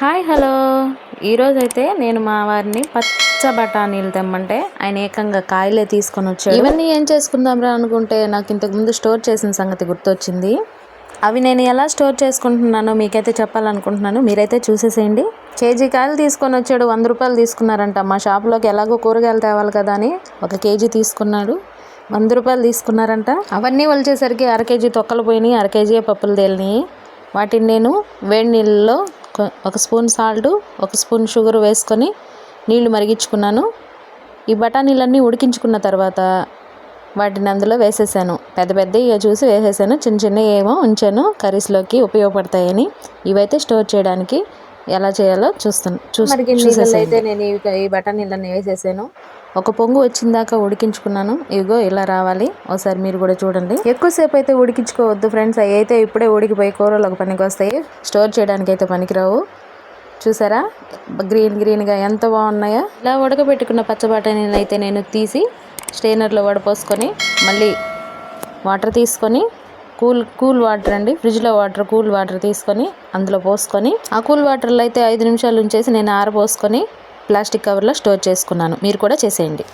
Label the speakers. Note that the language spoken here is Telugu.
Speaker 1: Hi hello. ఈరోజు అయితే నేను మా వారిని పచ్చ బఠానీలు తెమ్మంటే ఆయన ఏకంగా కాయలే తీసుకొని వచ్చాడు. ఇవన్నీ ఏం చేసుకుందాంరా అనుకుంటే నాకు ఇంతకు ముందు స్టోర్ చేసిన సంగతి గుర్తొచ్చింది. అవి నేను ఎలా స్టోర్ చేసుకుంటున్నానో మీకైతే చెప్పాలనుకుంటున్నాను. మీరైతే చూసేసేయండి. కేజీ కాయలు తీసుకొని వచ్చాడు వంద రూపాయలు తీసుకున్నారంట. మా షాప్లోకి ఎలాగో కూరగాయలు తేవాలి కదా అని ఒక కేజీ తీసుకున్నాడు వంద రూపాయలు తీసుకున్నారంట. అవన్నీ వలిచేసరికి అర కేజీ తొక్కలు పోయినాయి అర కేజీ పప్పులు తేలినాయి. వాటిని నేను వేడి నీళ్ళలో ఒక స్పూన్ సాల్ట్ ఒక స్పూన్ షుగర్ వేసుకొని నీళ్ళు మరిగించుకున్నాను. ఈ బఠానీలన్నీ ఉడికించుకున్న తర్వాత వాటిని అందులో వేసేసాను. పెద్ద పెద్ద ఇక చూసి వేసేసాను. చిన్న చిన్న ఏమో ఉంచాను. కర్రీస్లోకి ఉపయోగపడతాయని ఇవైతే స్టోర్ చేయడానికి ఎలా చేయాలో చూస్తాను చూసి అయితే నేను ఈ బఠానీలన్నీ వేసేసాను. ఒక పొంగు వచ్చిందాకా ఉడికించుకున్నాను. ఇదిగో ఇలా రావాలి. ఒకసారి మీరు కూడా చూడండి. ఎక్కువసేపు అయితే ఉడికించుకోవద్దు ఫ్రెండ్స్. అవి అయితే ఇప్పుడే ఉడికిపోయి కూరలకు పనికి వస్తాయి స్టోర్ చేయడానికి అయితే పనికిరావు. చూసారా? గ్రీన్ గ్రీన్గా ఎంత బాగున్నాయో. ఇలా ఉడకబెట్టుకున్న పచ్చ అయితే నేను తీసి స్టెయినర్లో వడపోసుకొని మళ్ళీ వాటర్ తీసుకొని కూల్ కూల్ వాటర్ అండి. ఫ్రిడ్జ్లో వాటర్ కూల్ వాటర్ తీసుకొని అందులో పోసుకొని ఆ కూల్ వాటర్లో అయితే ఐదు నిమిషాలు ఉంచేసి నేను ఆరపోసుకొని ప్లాస్టిక్ కవర్లో స్టోర్ చేసుకున్నాను. మీరు కూడా చేసేయండి.